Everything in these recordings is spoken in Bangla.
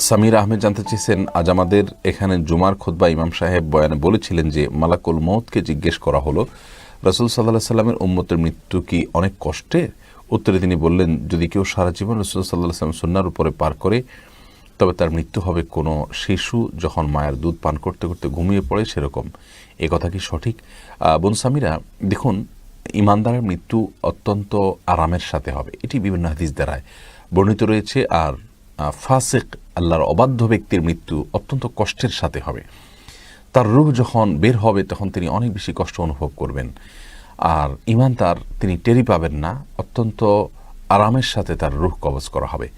সামির আহমেদ জানতে চেয়েছেন আজ আমাদের এখানে জুমার খোদবা ইমাম সাহেব বয়ানে বলেছিলেন যে মালাকুল মৌতকে জিজ্ঞেস করা হলো রসুল সাল্লাহ সাল্লামের উম্মতের মৃত্যু কি অনেক কষ্টের উত্তরে তিনি বললেন যদি কেউ সারা জীবন রসুল সাল্লাহ সাল্লাম সন্ন্যার উপরে পার করে তবে তার মৃত্যু হবে কোনো শিশু যখন মায়ের দুধ পান করতে করতে ঘুমিয়ে পড়ে সেরকম। এ কথা কি সঠিক? আহ, বোন সামিরা দেখুন ইমানদারের মৃত্যু অত্যন্ত আরামের সাথে হবে। এটি বিভিন্ন হাদিস দ্বারায় বর্ণিত রয়েছে। আর ফাসেক আল্লাহর অবাধ্য ব্যক্তির মৃত্যু অত্যন্ত কষ্টের সাথে হবে। তার রূহ যখন বের হবে, তখন তিনি অনেক বেশি কষ্ট অনুভব করবেন। আর ইমান তার, তিনি টেরি পাবেন না। অত্যন্ত আরামের সাথে তার রূহ কবজ করা হবে।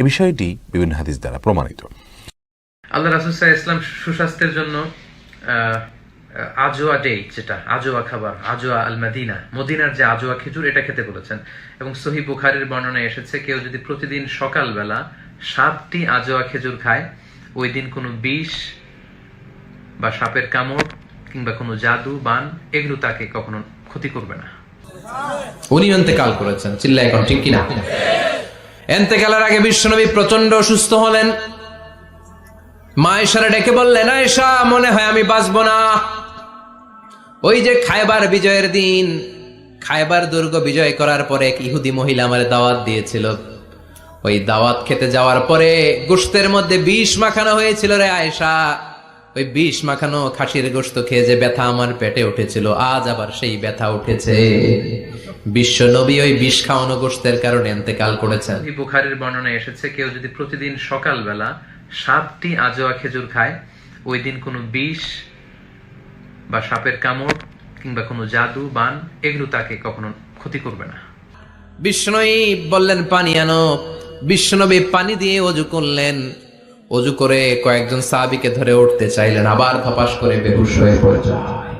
এ বিষয়টি বিভিন্ন হাদিস দ্বারা প্রমাণিত। আল্লাহ রাসুসাহ ইসলাম সুস্বাস্থ্যের জন্য আজোয়া ডে যেটা, আজোয়া খাবার, আজোয়া আল মাদিনা মদিনার যে আজোয়া খেজুর, এটা খেতে বলেছেন। এবং সহি বুখারির বর্ণনায় এসেছে, কেউ যদি প্রতিদিন সকালবেলা সাতটি আজোয়া খেজুর খায়। ওই দিন কোনো বিষ বা সাপের কামড় কিংবা কোনো জাদু, বান, এগুলো তাকে কখনো ক্ষতি করবে না। উনি এতেকাল করেছেন চিল্লা এখন ঠিক কিনা? এতেকালের আগে বিশ্বনবী প্রচণ্ড অসুস্থ হলেন। মা এসারা ডেকে বললেন, আয়েশা, মনে হয় আমি বাঁচবো না। ওই যে খায়বার বিজয়ের দিন খায়বার দুর্গ বিজয় করার পরে এক ইহুদি মহিলা আমার দাওয়াত দিয়েছিল। ওই দাওয়াত খেতে যাওয়ার পরে গোস্তের মধ্যে বিষ মাখানো হয়েছিল রে আয়েশা। ওই বিষ মাখানো খাসির গোস্ত খেয়ে যে ব্যথা আমার পেটে উঠেছিল আজ আবার সেই ব্যথা উঠেছে। বিশ্ব নবী ওই বিষ খাওয়ানো গোস্তের কারণে এতেকাল করেছেন। বুখারির বর্ণনায় এসেছে কেউ যদি প্রতিদিন সকালবেলা সাতটি আজোয়া খেজুর খায় ওই দিন কোনো বিষ বা সাপের কামড় কিংবা কোনো জাদু বান এগুলো তাকে কখনো ক্ষতি করবে না। বিষ্ণুই বললেন পানি আনো। বিষ্ণুনবী পানি দিয়ে অজু করলেন। অজু করে কয়েকজন সাহাবিকে ধরে উঠতে চাইলেন, আবার ধপাস করে বেহুশ হয়ে পড়ে যায়।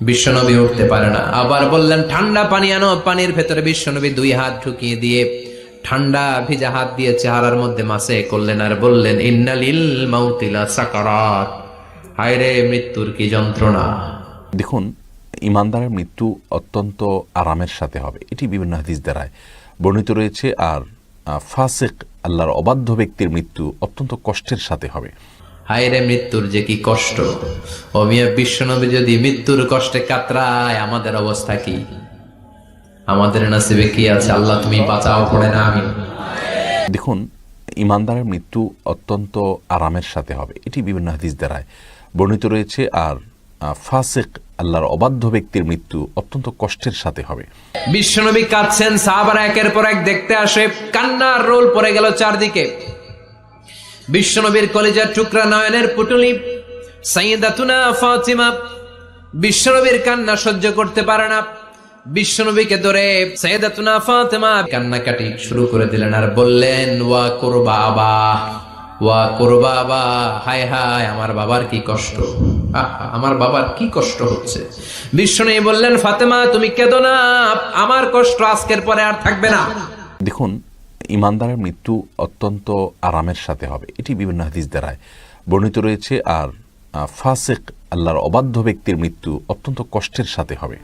বিশ্বনবী উঠতে পারে না। আবার বললেন, ঠান্ডা পানি আনো। পানির ভেতরে বিশ্বনবী দুই হাত ঢুকিয়ে দিয়ে ঠান্ডা ভিজা হাত দিয়ে চেহারার মধ্যে মাসে করলেন আর বললেন, ইন্নালিল মাউতিলা সাকারাত। হায়রে মৃত্যুর কি যন্ত্রণা। দেখুন, ইমানদারের মৃত্যু অত্যন্ত আরামের সাথে হবে। এটি বিভিন্ন হাদিস দ্বারায় বর্ণিত রয়েছে। আর ফাসেক আল্লাহর অবাধ্য ব্যক্তির মৃত্যু অত্যন্ত কষ্টের সাথে হবে। হায়রে মৃত্যুর যে কি কষ্ট। অমিয়া বিশ্বনবী যদি মৃত্যুর কষ্টে কাতরায় আমাদের অবস্থা কি? আমাদের নাসিবে কি আছে? আল্লাহ তুমি বাঁচাও পড়ে না আমি দেখুন ইমানদারের মৃত্যু অত্যন্ত আরামের সাথে হবে। এটি বিভিন্ন হাদিস দ্বারায় বর্ণিত রয়েছে। আর ফাসেক আল্লাহর অবাধ্য ব্যক্তির মৃত্যু অত্যন্ত কষ্টের সাথে হবে। বিশ্বনবী কাঁদছেন, সাহাবারা একের পর এক দেখতে আসে, কান্নার রোল পড়ে গেল চারদিকে। বিশ্বনবীর কলেজার টুকরা নয়নের পুটুলি, সাইয়েদাতুনা ফাতিমা, বিশ্বনবীর কান্না সহ্য করতে পারে না। বিশ্বনবীকে ধরে সাইয়েদাতুনা ফাতিমা কান্নাকাটি শুরু করে দিলেন আর বললেন, ওয়া করবা আবা। ওয়া করবা আবা হায় হায়, আমার বাবার কি কষ্ট। আমার বাবার কি কষ্ট হচ্ছে। বিশ্বনবী বললেন, ফাতেমা, তুমি কেঁদো না, আমার কষ্ট আজকের পরে আর থাকবে না। দেখুন, ইমানদারের মৃত্যু অত্যন্ত আরামের সাথে হবে। এটি বিভিন্ন হাদিস দ্বারায় বর্ণিত রয়েছে। আর ফাসেক, আল্লাহর অবাধ্য ব্যক্তির মৃত্যু অত্যন্ত কষ্টের সাথে হবে।